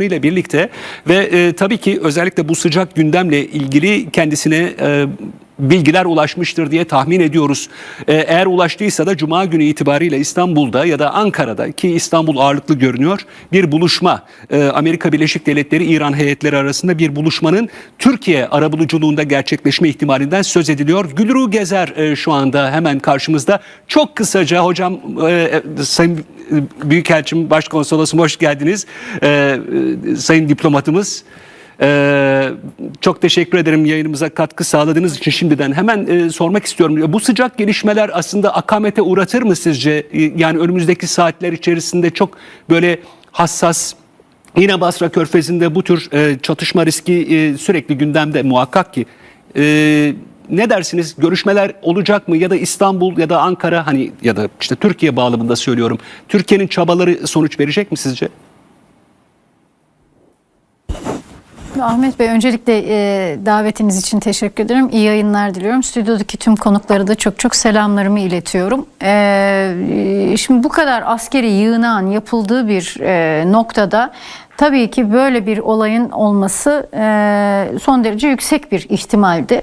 ile birlikte ve e, tabii ki özellikle bu sıcak gündemle ilgili kendisine e, bilgiler ulaşmıştır diye tahmin ediyoruz. E, eğer ulaştıysa da Cuma günü itibariyle İstanbul'da ya da Ankara'da ki İstanbul ağırlıklı görünüyor bir buluşma e, Amerika Birleşik Devletleri İran heyetleri arasında bir buluşmanın Türkiye arabuluculuğunda gerçekleşme ihtimalinden söz ediliyor. Gülru Gezer e, şu anda hemen karşımızda. Çok kısaca hocam Sayın Büyükelçim Başkonsolosum hoş geldiniz. E, sayın diplomatımız. Ee, çok teşekkür ederim yayınımıza katkı sağladığınız için şimdiden. Hemen e, sormak istiyorum. Bu sıcak gelişmeler aslında akamete uğratır mı sizce? E, Yani önümüzdeki saatler içerisinde çok böyle hassas Yine Basra Körfezi'nde bu tür e, çatışma riski e, sürekli gündemde muhakkak ki. E, ne dersiniz? Görüşmeler olacak mı ya da İstanbul ya da Ankara hani ya da işte Türkiye bağlamında söylüyorum. Türkiye'nin çabaları sonuç verecek mi sizce? Ahmet Bey öncelikle e, davetiniz için teşekkür ederim. İyi yayınlar diliyorum. Stüdyodaki tüm konuklara da çok çok selamlarımı iletiyorum. E, şimdi bu kadar askeri yığınağın yapıldığı bir e, noktada tabii ki böyle bir olayın olması e, son derece yüksek bir ihtimaldi.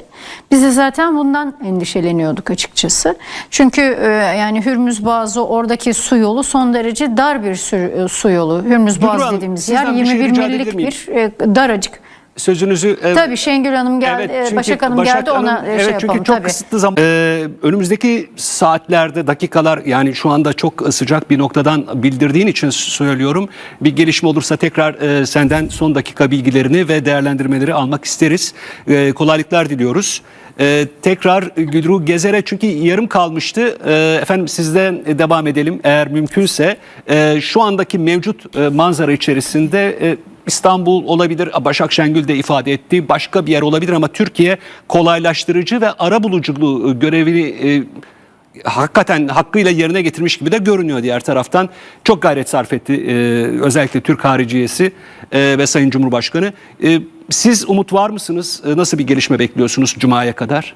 Biz de zaten bundan endişeleniyorduk açıkçası. Çünkü e, yani Hürmüz Boğazı oradaki su yolu son derece dar bir sü- su yolu. Hürmüz Boğazı dediğimiz yer sizden bir şey 21 rica millik bir e, daracık. Sözünüzü e, Tabii Şengül Hanım geldi, Evet, e, çünkü Başak Hanım Başak geldi Hanım- ona e, evet, şey çünkü yapalım çok tabii. kısıtlı zaman. Ee, önümüzdeki saatlerde, dakikalar yani şu anda çok sıcak bir noktadan bildirdiğin için söylüyorum. Bir gelişme olursa tekrar e, senden son dakika bilgilerini ve değerlendirmeleri almak isteriz. E, kolaylıklar diliyoruz. E, tekrar Gülru Gezer'e çünkü yarım kalmıştı. E, efendim sizden devam edelim eğer mümkünse. E, şu andaki mevcut e, manzara içerisinde e, İstanbul olabilir, Başak Şengül de ifade etti. Başka bir yer olabilir ama Türkiye kolaylaştırıcı ve arabuluculuğu görevini e, hakikaten hakkıyla yerine getirmiş gibi de görünüyor diğer taraftan. Çok gayret sarf etti e, özellikle Türk hariciyesi e, ve Sayın Cumhurbaşkanı. E, siz umut var mısınız? E, nasıl bir gelişme bekliyorsunuz Cuma'ya kadar?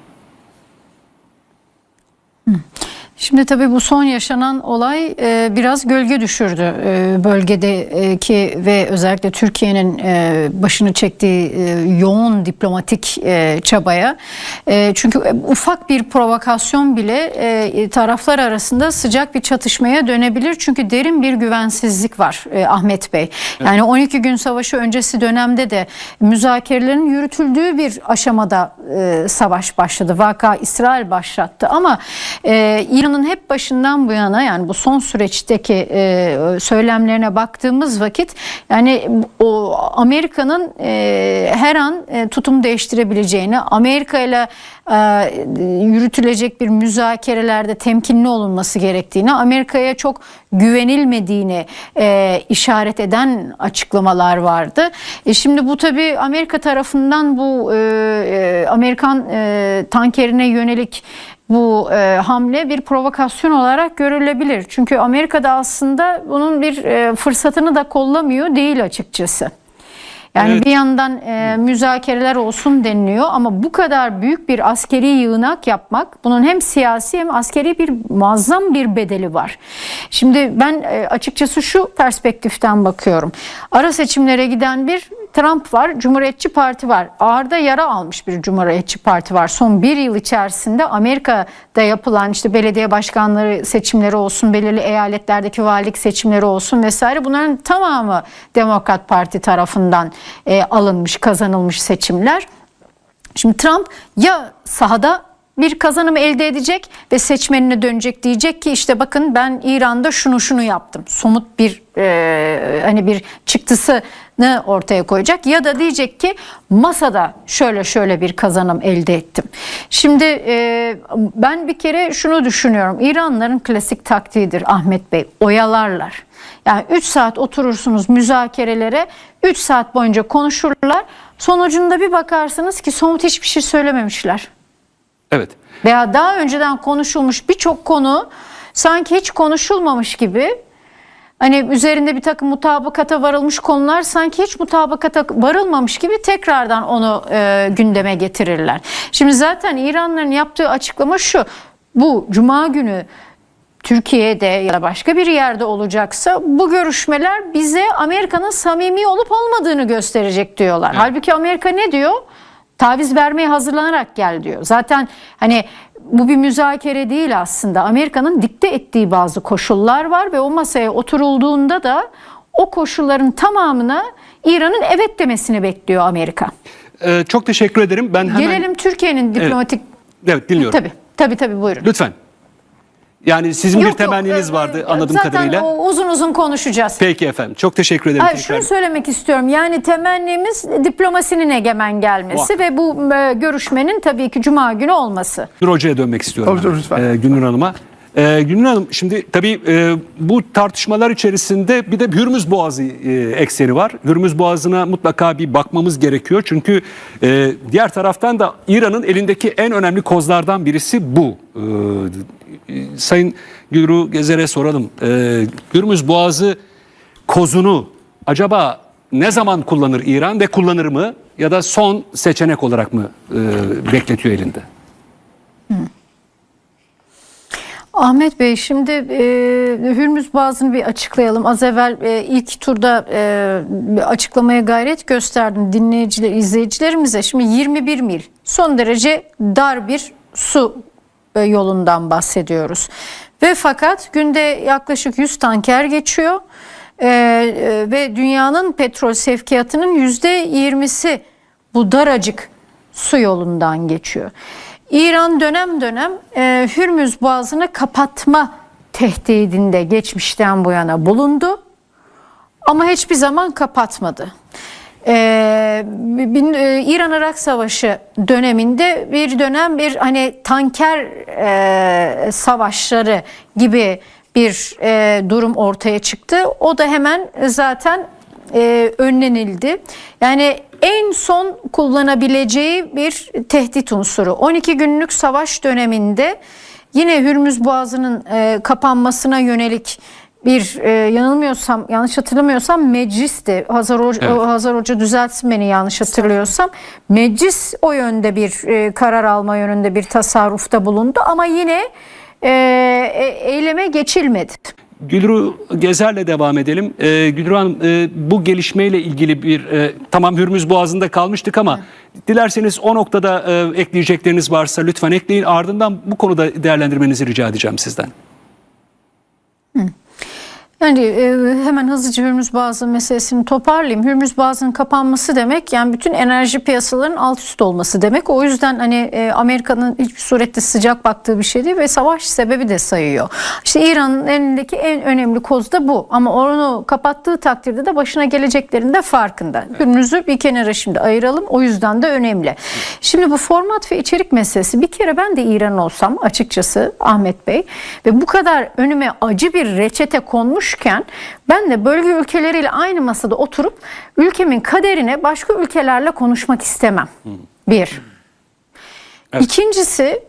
Şimdi tabii bu son yaşanan olay e, biraz gölge düşürdü e, bölgedeki ve özellikle Türkiye'nin e, başını çektiği e, yoğun diplomatik e, çabaya. E, çünkü ufak bir provokasyon bile e, taraflar arasında sıcak bir çatışmaya dönebilir. Çünkü derin bir güvensizlik var e, Ahmet Bey. Yani 12 gün savaşı öncesi dönemde de müzakerelerin yürütüldüğü bir aşamada e, savaş başladı. Vaka İsrail başlattı ama e, İran'ın hep başından bu yana yani bu son süreçteki e, söylemlerine baktığımız vakit yani o Amerika'nın e, her an e, tutum değiştirebileceğini, Amerika ile e, yürütülecek bir müzakerelerde temkinli olunması gerektiğini, Amerika'ya çok güvenilmediğini e, işaret eden açıklamalar vardı. E, şimdi bu tabii Amerika tarafından bu e, e, Amerikan e, tankerine yönelik bu e, hamle bir provokasyon olarak görülebilir. Çünkü Amerika'da aslında bunun bir e, fırsatını da kollamıyor değil açıkçası. Yani Evet. bir yandan e, müzakereler olsun deniliyor ama bu kadar büyük bir askeri yığınak yapmak bunun hem siyasi hem askeri bir muazzam bir bedeli var. Şimdi ben e, açıkçası şu perspektiften bakıyorum. Ara seçimlere giden bir Trump var, Cumhuriyetçi Parti var. Ağırda yara almış bir Cumhuriyetçi Parti var. Son bir yıl içerisinde Amerika'da yapılan işte belediye başkanları seçimleri olsun, belirli eyaletlerdeki valilik seçimleri olsun vesaire bunların tamamı Demokrat Parti tarafından e, alınmış, kazanılmış seçimler. Şimdi Trump ya sahada bir kazanım elde edecek ve seçmenine dönecek diyecek ki işte bakın ben İran'da şunu şunu yaptım. Somut bir e, hani bir çıktısını ortaya koyacak ya da diyecek ki masada şöyle şöyle bir kazanım elde ettim. Şimdi e, ben bir kere şunu düşünüyorum. İranlıların klasik taktiğidir Ahmet Bey. Oyalarlar. Yani 3 saat oturursunuz müzakerelere, 3 saat boyunca konuşurlar. Sonucunda bir bakarsınız ki somut hiçbir şey söylememişler. Evet. Veya daha önceden konuşulmuş birçok konu sanki hiç konuşulmamış gibi hani üzerinde bir takım mutabakata varılmış konular sanki hiç mutabakata varılmamış gibi tekrardan onu e, gündeme getirirler. Şimdi zaten İranlıların yaptığı açıklama şu. Bu cuma günü Türkiye'de ya da başka bir yerde olacaksa bu görüşmeler bize Amerika'nın samimi olup olmadığını gösterecek diyorlar. Halbuki Amerika ne diyor? Taviz vermeye hazırlanarak gel diyor. Zaten hani bu bir müzakere değil aslında. Amerika'nın dikte ettiği bazı koşullar var ve o masaya oturulduğunda da o koşulların tamamına İran'ın evet demesini bekliyor Amerika. Ee, çok teşekkür ederim. Ben hemen Gelelim Türkiye'nin diplomatik Evet dinliyorum. tabii tabii tabii buyurun. Lütfen. Yani sizin bir Yok, yok, temenniniz e, vardı e, anladığım zaten kadarıyla. o uzun uzun konuşacağız. Peki efendim. Çok teşekkür ederim. Hayır, tekrar. şunu söylemek istiyorum. Yani temennimiz diplomasinin egemen gelmesi Muhakkak. ve bu e, görüşmenin tabii ki cuma günü olması. Nur Hoca'ya dönmek istiyorum. Tabii, tabii, lütfen. Ee, Hanım'a. Ee, Gülnur Hanım şimdi tabii e, bu tartışmalar içerisinde bir de Hürmüz Boğazı e, ekseni var. Hürmüz Boğazı'na mutlaka bir bakmamız gerekiyor. Çünkü e, diğer taraftan da İran'ın elindeki en önemli kozlardan birisi bu. E, Sayın Gülru Gezer'e soralım. Ee, Hürmüz Boğazı kozunu acaba ne zaman kullanır İran ve kullanır mı? Ya da son seçenek olarak mı e, bekletiyor elinde? Ahmet Bey şimdi e, Hürmüz Boğazı'nı bir açıklayalım. Az evvel e, ilk turda e, açıklamaya gayret gösterdim dinleyiciler, izleyicilerimize. Şimdi 21 mil son derece dar bir su e, yolundan bahsediyoruz. Ve fakat günde yaklaşık 100 tanker geçiyor. E, e, ve dünyanın petrol sevkiyatının %20'si bu daracık su yolundan geçiyor. İran dönem dönem e, Hürmüz Boğazı'nı kapatma tehdidinde geçmişten bu yana bulundu. Ama hiçbir zaman kapatmadı. Ee, İran-Irak Savaşı döneminde bir dönem bir hani tanker e, savaşları gibi bir e, durum ortaya çıktı. O da hemen zaten e, önlenildi. Yani en son kullanabileceği bir tehdit unsuru. 12 günlük savaş döneminde yine Hürmüz Boğazı'nın e, kapanmasına yönelik bir e, yanılmıyorsam yanlış hatırlamıyorsam meclisti. Hazar Hoca, Evet. Hazar Hoca düzeltsin beni yanlış hatırlıyorsam. Meclis o yönde bir e, karar alma yönünde bir tasarrufta bulundu ama yine e, e, eyleme geçilmedi. Gülru Gezer'le devam edelim. Ee, Gülru Hanım e, bu gelişmeyle ilgili bir e, tamam Hürmüz Boğazı'nda kalmıştık ama dilerseniz o noktada e, ekleyecekleriniz varsa lütfen ekleyin. Ardından bu konuda değerlendirmenizi rica edeceğim sizden. Yani e, hemen hızlıca Hürmüz Boğazı meselesini toparlayayım. Hürmüz Boğazı'nın kapanması demek yani bütün enerji piyasalarının alt üst olması demek. O yüzden hani e, Amerika'nın hiçbir surette sıcak baktığı bir şey değil ve savaş sebebi de sayıyor. İşte İran'ın elindeki en önemli koz da bu. Ama onu kapattığı takdirde de başına geleceklerin de farkında. Hürmüz'ü bir kenara şimdi ayıralım. O yüzden de önemli. Şimdi bu format ve içerik meselesi bir kere ben de İran olsam açıkçası Ahmet Bey ve bu kadar önüme acı bir reçete konmuşken ben de bölge ülkeleriyle aynı masada oturup ülkemin kaderine başka ülkelerle konuşmak istemem. Bir. İkincisi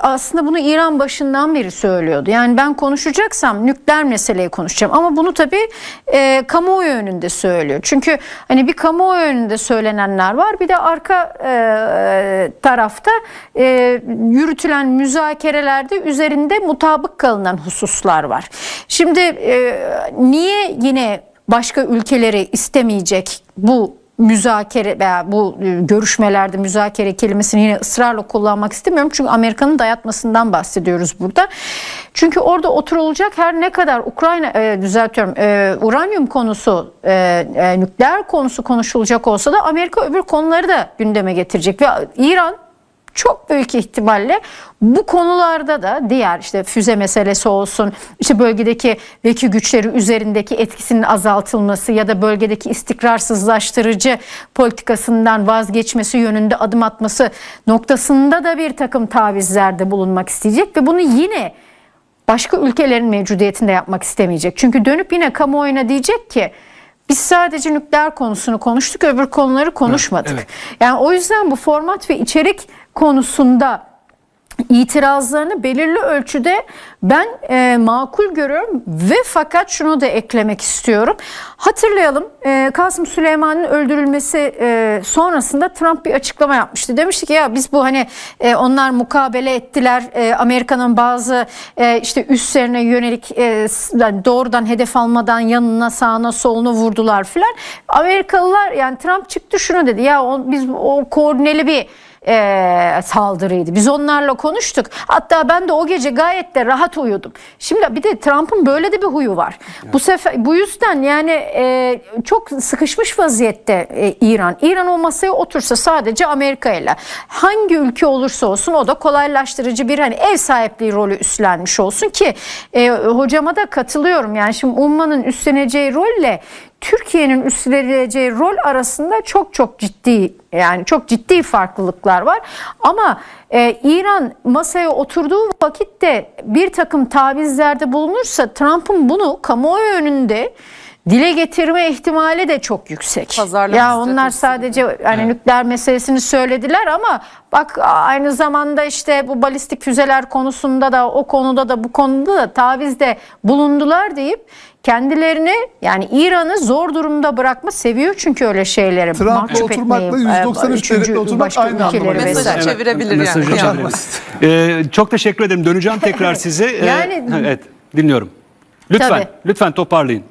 aslında bunu İran başından beri söylüyordu. Yani ben konuşacaksam nükleer meseleyi konuşacağım. Ama bunu tabii e, kamuoyu önünde söylüyor. Çünkü hani bir kamuoyu önünde söylenenler var. Bir de arka e, tarafta e, yürütülen müzakerelerde üzerinde mutabık kalınan hususlar var. Şimdi e, niye yine başka ülkeleri istemeyecek bu müzakere veya bu e, görüşmelerde müzakere kelimesini yine ısrarla kullanmak istemiyorum. Çünkü Amerika'nın dayatmasından bahsediyoruz burada. Çünkü orada oturulacak her ne kadar Ukrayna e, düzeltiyorum e, uranyum konusu e, e, nükleer konusu konuşulacak olsa da Amerika öbür konuları da gündeme getirecek ve İran çok büyük ihtimalle bu konularda da diğer işte füze meselesi olsun, işte bölgedeki veki güçleri üzerindeki etkisinin azaltılması ya da bölgedeki istikrarsızlaştırıcı politikasından vazgeçmesi yönünde adım atması noktasında da bir takım tavizlerde bulunmak isteyecek ve bunu yine başka ülkelerin mevcudiyetinde yapmak istemeyecek. Çünkü dönüp yine kamuoyuna diyecek ki biz sadece nükleer konusunu konuştuk, öbür konuları konuşmadık. Evet, Yani o yüzden bu format ve içerik konusunda itirazlarını belirli ölçüde ben e, makul görüyorum ve fakat şunu da eklemek istiyorum. Hatırlayalım e, Kasım Süleyman'ın öldürülmesi e, sonrasında Trump bir açıklama yapmıştı. Demişti ki ya biz bu hani e, onlar mukabele ettiler e, Amerika'nın bazı e, işte üslerine yönelik e, yani doğrudan hedef almadan yanına sağına soluna vurdular filan. Amerikalılar yani Trump çıktı şunu dedi ya o, biz o koordineli bir e, saldırıydı. Biz onlarla konuştuk. Hatta ben de o gece gayet de rahat uyudum. Şimdi bir de Trump'ın böyle de bir huyu var. Bu sefer bu yüzden yani e, çok sıkışmış vaziyette e, İran. İran o masaya otursa sadece Amerika ile hangi ülke olursa olsun o da kolaylaştırıcı bir hani ev sahipliği rolü üstlenmiş olsun ki e, hocama da katılıyorum. Yani şimdi Umman'ın üstleneceği rolle Türkiye'nin üstleneceği rol arasında çok çok ciddi yani çok ciddi farklılıklar var. Ama e, İran masaya oturduğu vakitte bir takım tavizlerde bulunursa Trump'ın bunu kamuoyu önünde dile getirme ihtimali de çok yüksek. Pazarlama ya onlar sadece hani nükleer meselesini söylediler ama bak aynı zamanda işte bu balistik füzeler konusunda da o konuda da bu konuda da tavizde bulundular deyip kendilerini yani İran'ı zor durumda bırakma seviyor çünkü öyle şeyleri. Trump'la oturmakla etmeyi, 193 üçüncü devletle oturmak başka aynı vesaire. Mesajı çevirebilir mesajı yani. çevirebiliriz. Ee, çok teşekkür ederim. Döneceğim tekrar size. Ee, Yani- evet, dinliyorum. Lütfen, Tabii. lütfen toparlayın.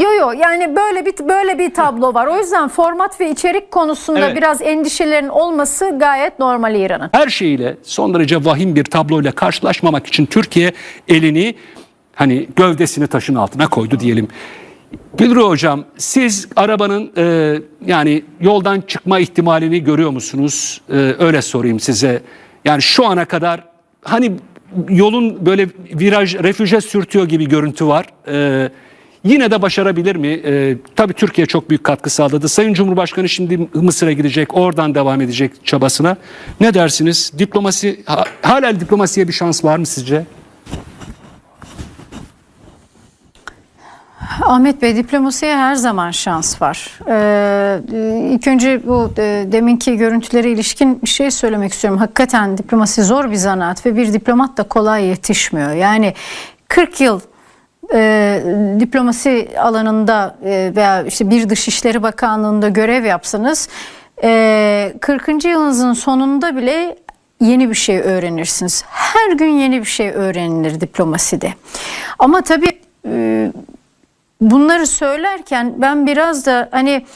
Yo yo yani böyle bir böyle bir tablo var. O yüzden format ve içerik konusunda Evet. biraz endişelerin olması gayet normal İran'ın. her şeyiyle son derece vahim bir tabloyla karşılaşmamak için Türkiye elini hani gövdesini taşın altına koydu diyelim. Gülru hocam siz arabanın e, yani yoldan çıkma ihtimalini görüyor musunuz? E, öyle sorayım size. Yani şu ana kadar hani yolun böyle viraj refüje sürtüyor gibi görüntü var. E, yine de başarabilir mi? E, tabii Türkiye çok büyük katkı sağladı. Sayın Cumhurbaşkanı şimdi Mısır'a gidecek, oradan devam edecek çabasına. Ne dersiniz? Diplomasi ha- hala diplomasiye bir şans var mı sizce? Ahmet Bey diplomasiye her zaman şans var. Ee, ilk önce bu e, deminki görüntülere ilişkin bir şey söylemek istiyorum. Hakikaten diplomasi zor bir zanaat ve bir diplomat da kolay yetişmiyor. Yani 40 yıl e, diplomasi alanında e, veya işte bir Dışişleri Bakanlığı'nda görev yapsanız e, 40. yılınızın sonunda bile yeni bir şey öğrenirsiniz. Her gün yeni bir şey öğrenilir diplomaside. Ama tabii e, bunları söylerken ben biraz da hani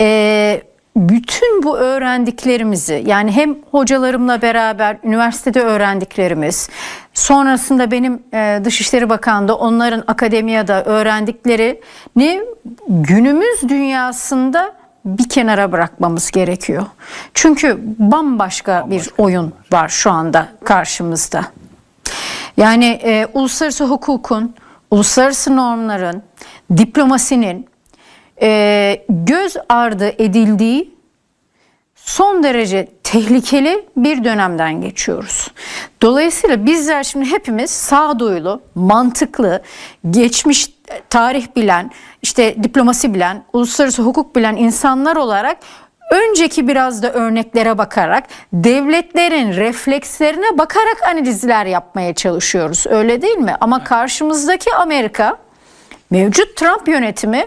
e, bütün bu öğrendiklerimizi yani hem hocalarımla beraber üniversitede öğrendiklerimiz sonrasında benim e, Dışişleri Bakanlığı'nda onların akademiyada öğrendiklerini günümüz dünyasında bir kenara bırakmamız gerekiyor. Çünkü bambaşka bir oyun var şu anda karşımızda. Yani e, uluslararası hukukun, uluslararası normların, diplomasinin e, göz ardı edildiği son derece tehlikeli bir dönemden geçiyoruz. Dolayısıyla bizler şimdi hepimiz sağduyulu, mantıklı, geçmiş tarih bilen, işte diplomasi bilen, uluslararası hukuk bilen insanlar olarak önceki biraz da örneklere bakarak devletlerin reflekslerine bakarak analizler yapmaya çalışıyoruz. Öyle değil mi? Ama karşımızdaki Amerika mevcut Trump yönetimi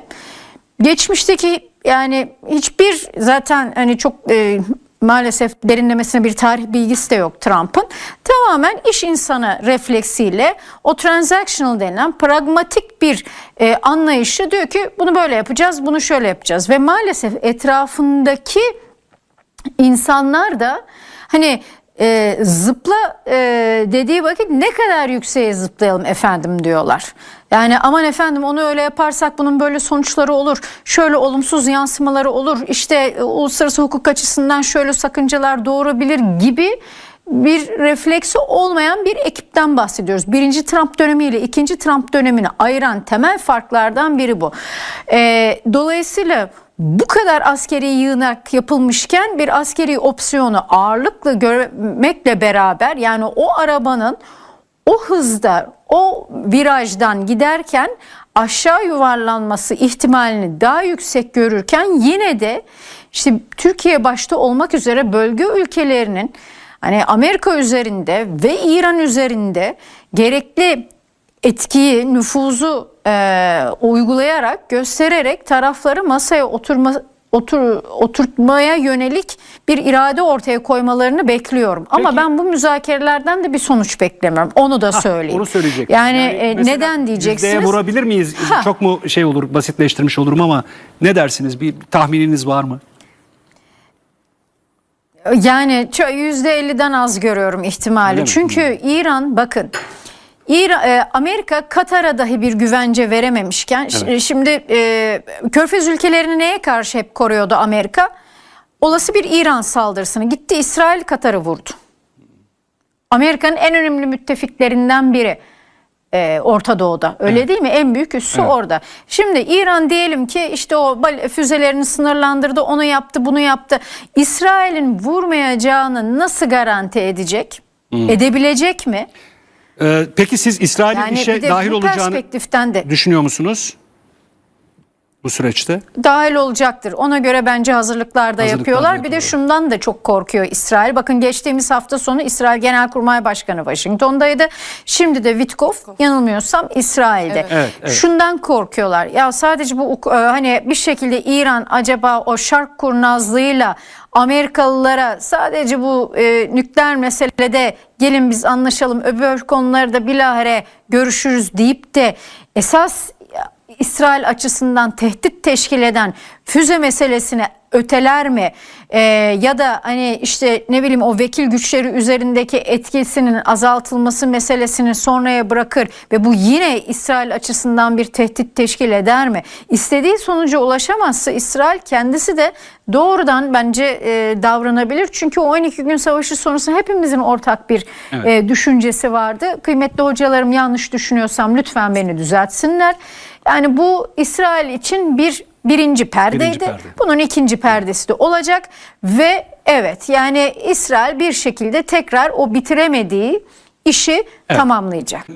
geçmişteki yani hiçbir zaten hani çok e, maalesef derinlemesine bir tarih bilgisi de yok Trump'ın. Tamamen iş insanı refleksiyle o transactional denilen pragmatik bir e, anlayışı diyor ki bunu böyle yapacağız, bunu şöyle yapacağız ve maalesef etrafındaki insanlar da hani e, zıpla e, dediği vakit ne kadar yükseğe zıplayalım efendim diyorlar. Yani aman efendim onu öyle yaparsak bunun böyle sonuçları olur. Şöyle olumsuz yansımaları olur. İşte e, uluslararası hukuk açısından şöyle sakıncalar doğurabilir gibi bir refleksi olmayan bir ekipten bahsediyoruz. Birinci Trump dönemiyle ikinci Trump dönemini ayıran temel farklardan biri bu. Ee, dolayısıyla bu kadar askeri yığınak yapılmışken bir askeri opsiyonu ağırlıkla görmekle beraber yani o arabanın o hızda o virajdan giderken aşağı yuvarlanması ihtimalini daha yüksek görürken yine de işte Türkiye başta olmak üzere bölge ülkelerinin hani Amerika üzerinde ve İran üzerinde gerekli etkiyi, nüfuzu e, uygulayarak, göstererek tarafları masaya oturma otur, oturtmaya yönelik bir irade ortaya koymalarını bekliyorum. Ama Peki. ben bu müzakerelerden de bir sonuç beklemiyorum. Onu da söyleyeyim. Onu söyleyecek. Yani, e, mesela neden diyeceksiniz? Yüzdeye vurabilir miyiz? Ha. Çok mu şey olur, basitleştirmiş olurum ama ne dersiniz? Bir tahmininiz var mı? Yani çö- %50'den az görüyorum ihtimali. Öyle mi? Çünkü İran bakın İran, e, Amerika Katar'a dahi bir güvence verememişken Evet. şimdi e, Körfez ülkelerini neye karşı hep koruyordu Amerika? Olası bir İran saldırısını gitti İsrail Katar'ı vurdu. Amerika'nın en önemli müttefiklerinden biri e, Orta Doğu'da. Öyle değil mi? En büyük üssü Evet. orada. Şimdi İran diyelim ki işte o füzelerini sınırlandırdı, onu yaptı, bunu yaptı. İsrail'in vurmayacağını nasıl garanti edecek? Hmm. Edebilecek mi? Ee, peki siz İsrail'in Yani işe dahil olacağını de düşünüyor musunuz? Bu süreçte. dahil olacaktır. Ona göre bence hazırlıklar da yapıyorlar. Bir de şundan da çok korkuyor İsrail. Bakın geçtiğimiz hafta sonu İsrail Genelkurmay Başkanı Washington'daydı. Şimdi de Witkoff yanılmıyorsam İsrail'de. Evet, evet. Şundan korkuyorlar. Ya sadece bu e, hani bir şekilde İran acaba o şark kurnazlığıyla Amerikalılara sadece bu e, nükleer meselede gelin biz anlaşalım öbür konularda bilahare görüşürüz deyip de esas İsrail açısından tehdit teşkil eden füze meselesine öteler mi? Ee, ya da hani işte ne bileyim o vekil güçleri üzerindeki etkisinin azaltılması meselesini sonraya bırakır ve bu yine İsrail açısından bir tehdit teşkil eder mi? İstediği sonuca ulaşamazsa İsrail kendisi de doğrudan bence e, davranabilir. Çünkü o 12 gün savaşı sonrasında hepimizin ortak bir Evet. e, düşüncesi vardı. Kıymetli hocalarım yanlış düşünüyorsam lütfen beni düzeltsinler. Yani bu İsrail için bir birinci perdeydi. Birinci perde. Bunun ikinci perdesi de olacak ve evet yani İsrail bir şekilde tekrar o bitiremediği işi tamamlayacak.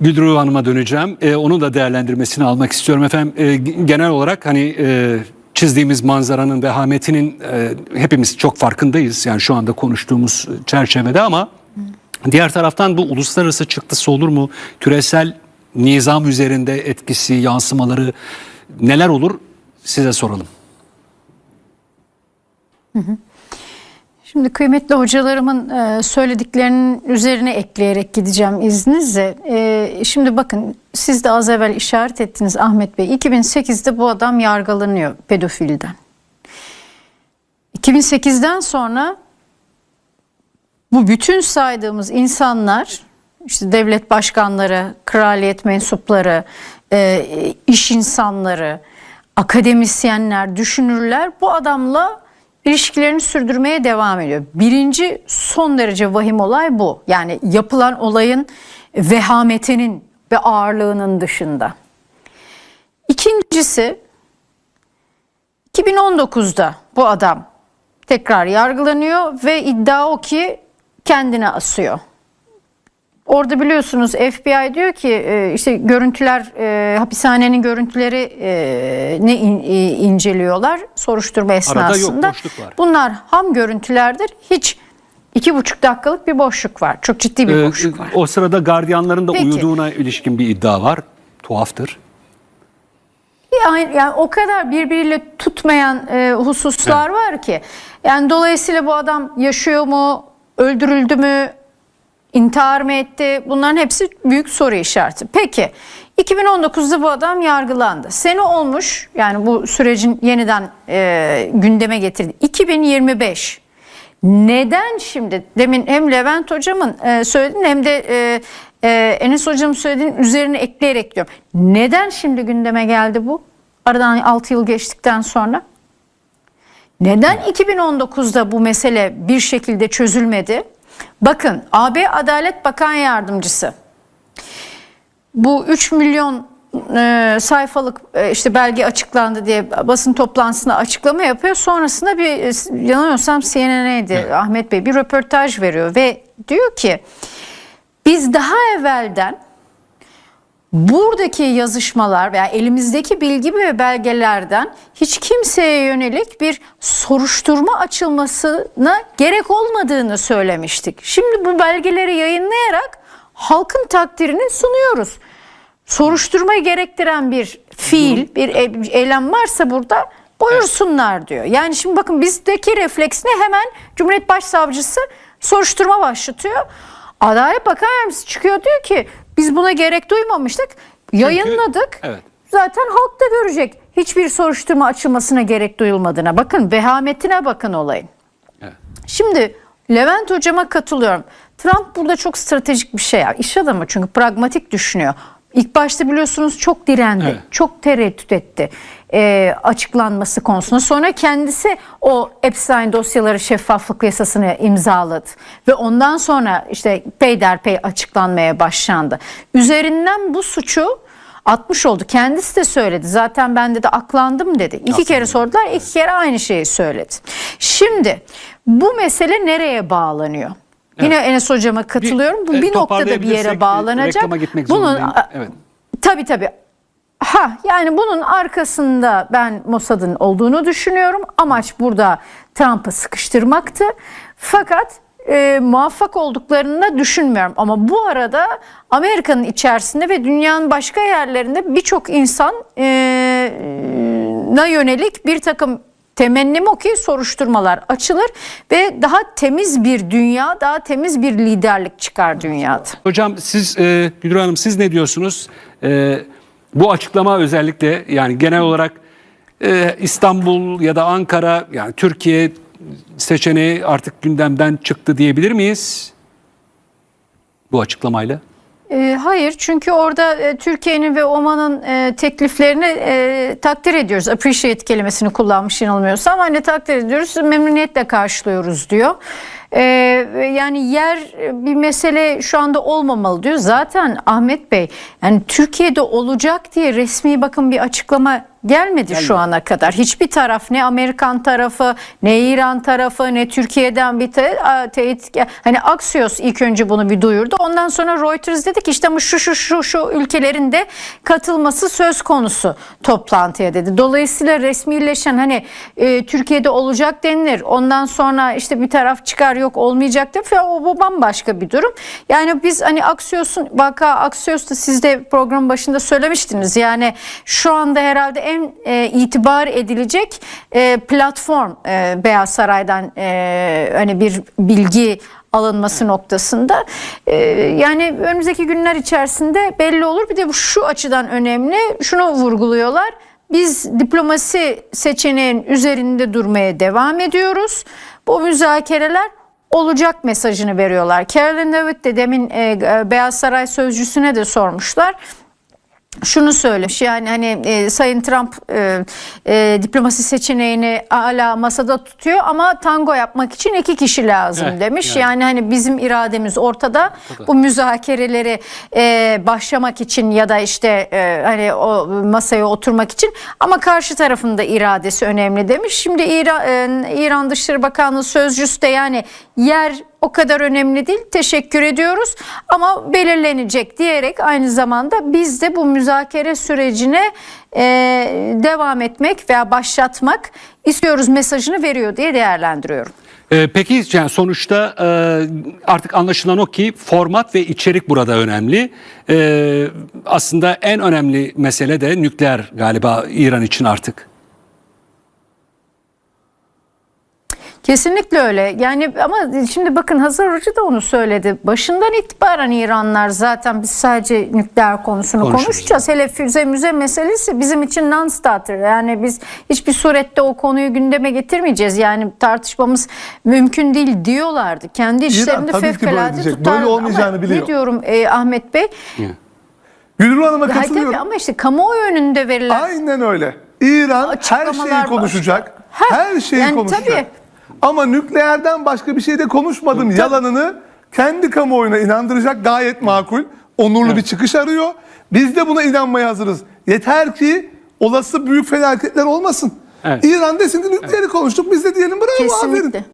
Güldürü Hanım'a döneceğim. Ee, onun da değerlendirmesini almak istiyorum efendim. Ee, genel olarak hani e, çizdiğimiz manzaranın vehametinin e, hepimiz çok farkındayız. Yani şu anda konuştuğumuz çerçevede ama diğer taraftan bu uluslararası çıktısı olur mu? Küresel nizam üzerinde etkisi, yansımaları neler olur? Size soralım. Şimdi kıymetli hocalarımın e, söylediklerinin üzerine ekleyerek gideceğim izninizle. E, Şimdi bakın siz de az evvel işaret ettiniz Ahmet Bey. 2008'de bu adam yargılanıyor pedofilden. 2008'den sonra bu bütün saydığımız insanlar işte devlet başkanları, kraliyet mensupları, e, iş insanları, akademisyenler, düşünürler bu adamla ilişkilerini sürdürmeye devam ediyor. Birinci son derece vahim olay bu. Yani yapılan olayın vehametinin ve ağırlığının dışında. İkincisi 2019'da bu adam tekrar yargılanıyor ve iddia o ki kendine asıyor. Orada biliyorsunuz FBI diyor ki e, işte görüntüler e, hapishanenin görüntüleri e, ne in- inceliyorlar soruşturma esnasında. boşluk var. Bunlar ham görüntülerdir. Hiç iki buçuk dakikalık bir boşluk var. Çok ciddi bir Ee, boşluk var. o sırada gardiyanların da Peki. uyuduğuna ilişkin bir iddia var. Tuhaftır. Yani, yani o kadar birbiriyle tutmayan e, hususlar var ki. Yani dolayısıyla bu adam yaşıyor mu, öldürüldü mü, intihar mı etti? Bunların hepsi büyük soru işareti. Peki 2019'da bu adam yargılandı. Sene olmuş yani bu sürecin yeniden e, gündeme getirdi. 2025. Neden şimdi demin hem Levent hocamın e, söylediğini hem de e, e, Enes hocamın söylediğinin üzerine ekleyerek diyorum. Neden şimdi gündeme geldi bu? Aradan 6 yıl geçtikten sonra. Neden 2019'da bu mesele bir şekilde çözülmedi? Bakın AB Adalet Bakan Yardımcısı. Bu 3 milyon e, sayfalık e, işte belge açıklandı diye basın toplantısında açıklama yapıyor. Sonrasında bir e, yanılmıyorsam CNN'ydi Ahmet Bey bir röportaj veriyor ve diyor ki biz daha evvelden buradaki yazışmalar veya elimizdeki bilgi ve belgelerden hiç kimseye yönelik bir soruşturma açılmasına gerek olmadığını söylemiştik. Şimdi bu belgeleri yayınlayarak halkın takdirini sunuyoruz. Soruşturmayı gerektiren bir fiil, bir e- eylem varsa burada buyursunlar diyor. Yani şimdi bakın bizdeki refleks ne hemen Cumhuriyet Başsavcısı soruşturma başlatıyor. Adalet Bakan Yardımcısı çıkıyor diyor ki biz buna gerek duymamıştık. Yayınladık. evet. Zaten halk da görecek. Hiçbir soruşturma açılmasına gerek duyulmadığına. Bakın vehametine bakın olayın. Evet. Şimdi Levent hocama katılıyorum. Trump burada çok stratejik bir şey. İş adamı çünkü pragmatik düşünüyor. İlk başta biliyorsunuz çok direndi, Evet. çok tereddüt etti e, açıklanması konusunda. Sonra kendisi o Epstein dosyaları şeffaflık yasasını imzaladı. Ve ondan sonra işte peyderpey açıklanmaya başlandı. Üzerinden bu suçu atmış oldu. Kendisi de söyledi. Zaten ben de aklandım dedi. İki kere sordular, iki kere aynı şeyi söyledi. Şimdi bu mesele nereye bağlanıyor? Yine Enes hocama katılıyorum. Bu e, bir, noktada bir yere bağlanacak. Bunun. Evet. tabii tabii. Ha yani bunun arkasında ben Mossad'ın olduğunu düşünüyorum. Amaç burada Trump'ı sıkıştırmaktı. Fakat e, muvaffak olduklarını da düşünmüyorum. Ama bu arada Amerika'nın içerisinde ve dünyanın başka yerlerinde birçok insan e, yönelik bir takım temennim o ki soruşturmalar açılır ve daha temiz bir dünya, daha temiz bir liderlik çıkar dünyada. Hocam siz e, Güdür Hanım siz ne diyorsunuz? E, bu açıklama özellikle yani genel olarak e, İstanbul ya da Ankara yani Türkiye seçeneği artık gündemden çıktı diyebilir miyiz? Bu açıklamayla. E, hayır çünkü orada e, Türkiye'nin ve Oman'ın e, tekliflerini e, takdir ediyoruz. Appreciate kelimesini kullanmış yanılmıyorsam. Hani takdir ediyoruz, memnuniyetle karşılıyoruz diyor. E, yani yer e, bir mesele şu anda olmamalı diyor. Zaten Ahmet Bey yani Türkiye'de olacak diye resmi bakın bir açıklama gelmedi şu ana kadar. Hiçbir taraf ne Amerikan tarafı ne İran tarafı ne Türkiye'den bir te, a, teyit hani Axios ilk önce bunu bir duyurdu. Ondan sonra Reuters dedi ki işte ama şu şu şu şu ülkelerin de katılması söz konusu toplantıya dedi. Dolayısıyla resmileşen hani e, Türkiye'de olacak denilir. Ondan sonra işte bir taraf çıkar yok olmayacaktır falan o bu bambaşka bir durum. Yani biz hani Axios'un vaka Axios'ta siz de program başında söylemiştiniz. Yani şu anda herhalde en e, itibar edilecek e, platform e, Beyaz Saray'dan e, hani bir bilgi alınması noktasında E, yani önümüzdeki günler içerisinde belli olur. Bir de bu şu açıdan önemli. Şunu vurguluyorlar. Biz diplomasi seçeneğin üzerinde durmaya devam ediyoruz. Bu müzakereler olacak mesajını veriyorlar. Carolyn Levitt de demin e, Beyaz Saray sözcüsüne de sormuşlar şunu söylemiş yani hani e, Sayın Trump e, e, diplomasi seçeneğini hala masada tutuyor ama tango yapmak için iki kişi lazım Evet, demiş. yani. Yani. hani bizim irademiz ortada. Bu müzakereleri e, başlamak için ya da işte e, hani o masaya oturmak için ama karşı tarafın da iradesi önemli demiş. Şimdi İran, e, İran Dışişleri Bakanlığı sözcüsü de yani yer o kadar önemli değil. Teşekkür ediyoruz ama belirlenecek diyerek aynı zamanda biz de bu müzakere sürecine e, devam etmek veya başlatmak istiyoruz mesajını veriyor diye değerlendiriyorum. Ee, peki yani sonuçta e, artık anlaşılan o ki format ve içerik burada önemli. Ee, aslında en önemli mesele de nükleer galiba İran için artık. Kesinlikle öyle. Yani ama şimdi bakın Hazar Hoca da onu söyledi. Başından itibaren İranlar zaten biz sadece nükleer konusunu konuşacağız. Hele füze müze meselesi bizim için non-starter. Yani biz hiçbir surette o konuyu gündeme getirmeyeceğiz. Yani tartışmamız mümkün değil diyorlardı. Kendi işlerinde fevkalade tutarlar. Böyle olmayacağını Ama biliyor. Ne diyorum e, Ahmet Bey? Gülru Hanım'a Hayır, katılıyorum. tabii ama işte kamuoyu önünde verilen Aynen öyle. İran her şeyi konuşacak. Ha, Her şeyi yani konuşacak. tabii. Ama nükleerden başka bir şey de konuşmadım. Yalanını kendi kamuoyuna inandıracak gayet makul. Onurlu bir çıkış arıyor. Biz de buna inanmaya hazırız. Yeter ki olası büyük felaketler olmasın. Evet. İran desin ki nükleeri konuştuk biz de diyelim bravo aferin. kesinlikle.